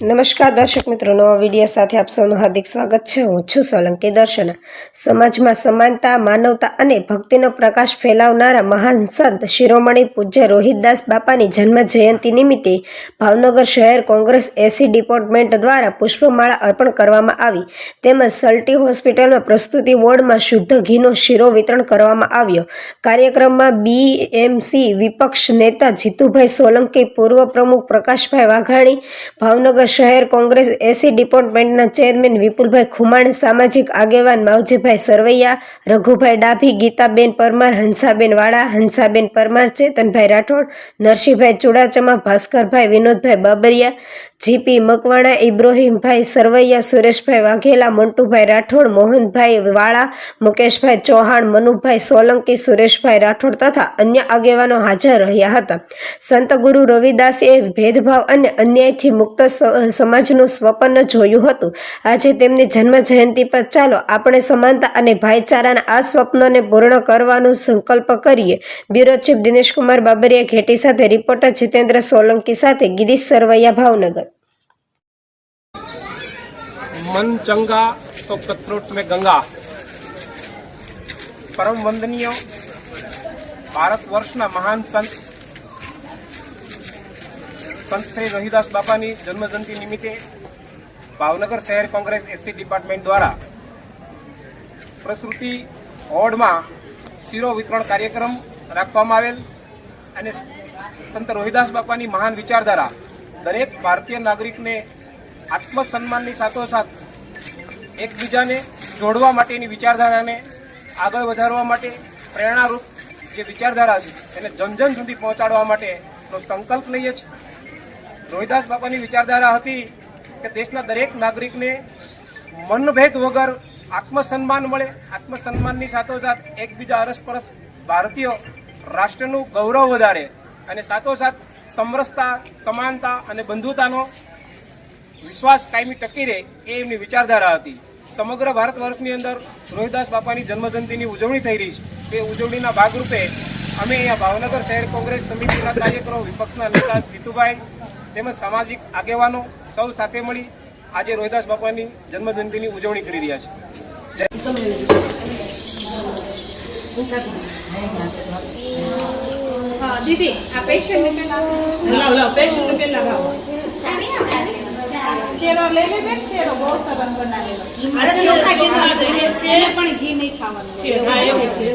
નમસ્કાર દર્શક મિત્રો, નવા વીડિયો સાથે આપ સૌનું હાર્દિક સ્વાગત છે. હું છું સોલંકી દર્શના. સમાજમાં સમાનતા, માનવતા અને ભક્તિનો પ્રકાશ ફેલાવનારા મહાન સંત શિરોમણી પૂજ્ય રોહિતદાસ બાપાની જન્મ જયંતિ નિમિત્તે ભાવનગર શહેર કોંગ્રેસ એસી ડિપાર્ટમેન્ટ દ્વારા પુષ્પમાળા અર્પણ કરવામાં આવી. તેમજ સલ્ટી હોસ્પિટલમાં પ્રસ્તુતિ વોર્ડમાં શુદ્ધ ઘીનો શીરો વિતરણ કરવામાં આવ્યો. કાર્યક્રમમાં બીએમસી વિપક્ષ નેતા જીતુભાઈ સોલંકી, પૂર્વ પ્રમુખ પ્રકાશભાઈ વાઘાણી, ભાવનગર શહેર કોંગ્રેસ એસી ડિપાર્ટમેન્ટના ચેરમેન વિપુલભાઈ ખુમાણ, સામાજિક આગેવાન માવજીભાઈ સરવૈયા, રઘુભાઈ ડાભી, ગીતાબેન પરમાર, હંસાબેન વાળા, હંસાબેન પરમાર, ચેતનભાઈ રાઠોડ, નરસિંહભાઈ ચુડાચમા ભાસ્કરભાઈ વિનોદભાઈ બાબરિયા જીપી મકવાણા, ઇબ્રાહીમભાઈ સરવૈયા, સુરેશભાઈ વાઘેલા, મંટુભાઈ રાઠોડ, મોહનભાઈ વાળા, મુકેશભાઈ ચૌહાણ, મનુભાઈ સોલંકી, સુરેશભાઈ રાઠોડ તથા અન્ય આગેવાનો હાજર રહ્યા હતા. સંત ગુરુ રવિદાસે ભેદભાવ અને અન્યાયથી મુક્ત સમાજનું સ્વપ્ન જોયું હતું. આજે તેમની જન્મ જયંતિ પર ચાલો આપણે સમાનતા અને ભાઈચારાના આ સ્વપ્નને પૂર્ણ કરવાનું સંકલ્પ કરીએ. બ્યુરો ચીફ દિનેશકુમાર બાબરિયા ઘેટી સાથે રિપોર્ટર જીતેન્દ્ર સોલંકી સાથે ગિરીશ સરવૈયા ભાવનગર. મન ચંગા તો કથરોટ મેં ગંગા. પરમ વંદનીય ભારત વર્ષના મહાન સંત. સંત શ્રી રહીદાસ બાપાની જન્મજયંતિ નિમિત્તે ભાવનગર શહેર કોંગ્રેસ એસટી ડિપાર્ટમેન્ટ દ્વારા પ્રસૃતિ હોર્ડમાં શિરો વિતરણ કાર્યક્રમ રાખવામાં આવેલ અને સંત રોહિદાસ બાપાની મહાન વિચારધારા દરેક ભારતીય નાગરિકને આત્મસન્માનની સાથોસાથ એકબીજાને જોડવા માટેની વિચારધારાને આગળ વધારવા માટે પ્રેરણારૂપ જે વિચારધારા છે, એને જન જન સુધી પહોંચાડવા માટેનો સંકલ્પ લઈએ છીએ. રોહિદાસ બાપાની વિચારધારા હતી કે દેશના દરેક નાગરિકને મનભેદ વગર આત્મસન્માન મળે, આત્મસન્માનની સાથોસાથ એકબીજા અરસપરસ ભારતીય રાષ્ટ્રનું ગૌરવ વધારે અને સાથોસાથ સમરસતા, સમાનતા અને બંધુતાનો વિશ્વાસ કાયમી ટકી રહે એ એમની વિચારધારા હતી. સમગ્ર ભારત વર્ષની અંદર રોહિદાસ બાપાની જન્મજયંતિની ઉજવણી થઈ રહી છે. તે ઉજવણીના ભાગરૂપે અમે અહીંયા ભાવનગર શહેર કોંગ્રેસ સમિતિના કાર્યકરો વિપક્ષના નેતા જીતુભાઈ તેમજ સામાજિક આગેવાનો સૌ સાથે મળી આજે રોહિદાસ બાપાની જન્મજયંતિની ઉજવણી કરી રહ્યા છે. દીદી આ પેશન્ટ ને પેલા પેશન્ટ ને પેલા શેરો લઈ લે બેન શેરો બહુ સરસ બનાવેલો. અરે ચોખા ઘીનો છે. એને પણ ઘી નહીં ખાવાનું છે હા એવું છે.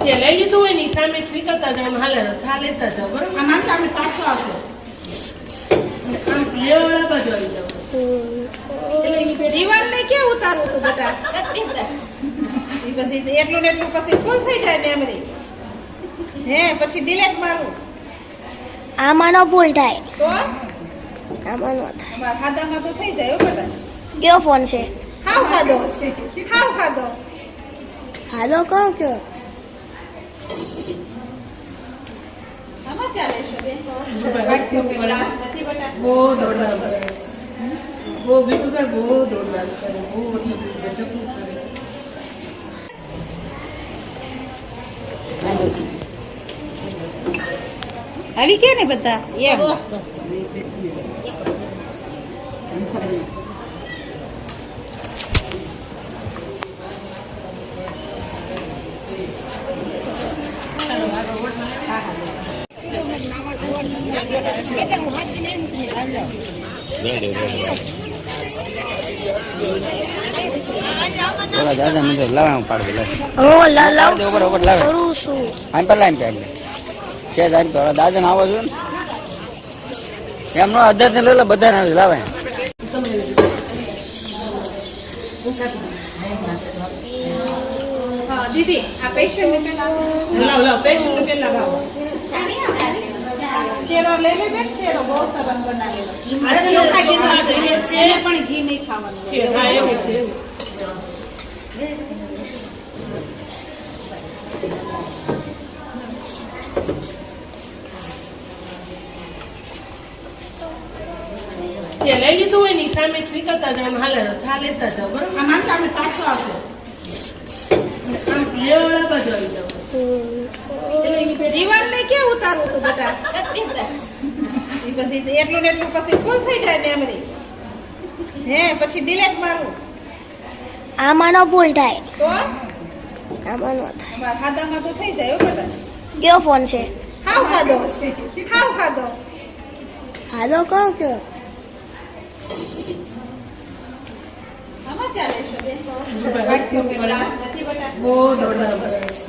જે લઈ લીધું હોય ને સામે નીકળતા જાય એમ હાલે ચા લેતા જાવ બરોબર? આમાં સામે પાછો આવજો આમ લેવડા બાજુ આવી જાવ એટલે ઈ બે દિવાલ ક્યાં તું બેટા. પછી એટલું ને એટલું પછી ફૂલ થઈ જાય મેમરી હે પછી ડિલેટ મારું. આમાંનો ભૂલ થાય. તો આમાંનો થાય. ખાધામાં તો થઈ જાય બેટા. કયો ફોન છે? હાવ ખાધો હાવ ખાધો હાલો કહો કયો? આમાં ચાલે છે બેન. બહુ દોડ બહુ બીજું બહુ દોડવાનું કરે બહુ મતલબ ગજબનું કરે આવી ગયા ને બધા? એમ. ઓલા દાદા મને લાવા પાડી લે. ઓ લાવ પાડી દે ઉપર ઉપર લાવ. કરું છું? આમ પર લાઈન પેડ છે તારી તો દાદા ને આવો છો એમનો અધર ને લેલા બધા ને લાવે. દીદી આ પેશન્ટ ને પેલા લાવ. લાવ પેશન્ટ ને પેલા લાવો. શેરો લઈ લે બેન શેરો બહુ સરસ બનાવેલો અરે ચોખા ઘીનો છે. એને પણ ઘી નહીં ખાવાનું છે હા એવું છે. જે લઈ લીધું હોયની સામે નીકળતા જાય એમ હાલે ચા લેતા જાઓ બરોબર? આમાં સામે પાછો આવશો આમ લેવડા બાજુ આવી જાઓ દિવાલ ને ક્યાં બેટા પછી એટલું ને એટલું પછી ફૂલ થઈ જાય મેમરી હે પછી ડિલેટ મારું. આમાંનો ભૂલ થાય. તો? આમાંનો થાય. ખાધામાં તો થઈ જાય હો બેટા. કયો ફોન છે? હાવ ખાધો હાવ ખાધો ખાધો કહો કયો? આમાં ચાલે છે બેન. બહુ કે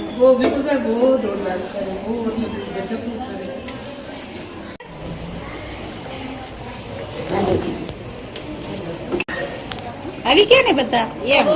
ગ્લાસ નથી બેટા બહુ દોડવાનું કરે બહુ વિપુલભાઈ બહુ દોડવાનું કરે બહુ મતલબ ગજબનું કરે આવી ગયા ને બધા એમ